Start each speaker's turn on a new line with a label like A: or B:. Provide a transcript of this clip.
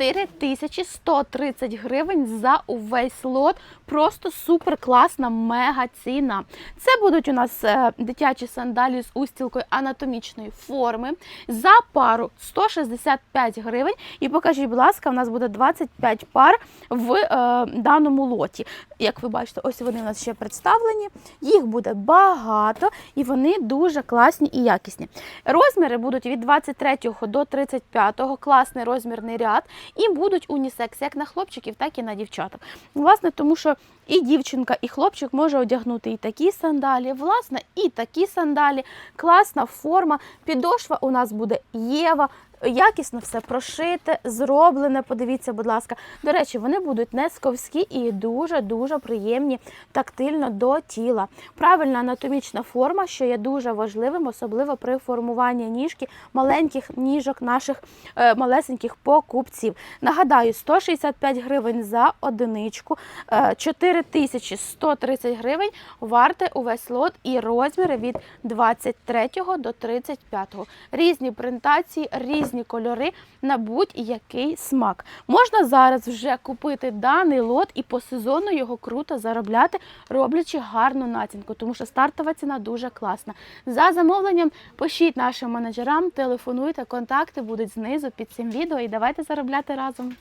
A: 4130 гривень за увесь лот. Просто супер класна мега ціна. Це будуть у нас е, дитячі сандалі з устілкою анатомічної форми. За пару 165 гривень. І покажіть, будь ласка, у нас буде 25 пар в е, даному лоті. Як ви бачите, ось вони у нас ще представлені. Їх буде багато і вони дуже класні і якісні. Розміри будуть від 23 до 35, класний розмірний ряд, і будуть унісекс як на хлопчиків, так і на дівчаток. Власне, тому що і дівчинка, і хлопчик може одягнути і такі сандалі, власне, і такі сандалі. Класна форма. Підошва у нас буде Єва. Якісно все прошите, зроблене. Подивіться, будь ласка. До речі, вони будуть не сковські і дуже дуже приємні тактильно до тіла. Правильна анатомічна форма, що є дуже важливим, особливо при формуванні ніжки маленьких ніжок наших е, малесеньких покупців. Нагадаю, 165 гривень за одиничку, е, 4130 гривень варте увесь лот і розміри від 23 до 35. Різні принтації, різні кольори на будь-який смак. Можна зараз вже купити даний лот і по сезону його круто заробляти, роблячи гарну націнку, тому що стартова ціна дуже класна. За замовленням пишіть нашим менеджерам, телефонуйте, контакти будуть знизу під цим відео і давайте заробляти разом.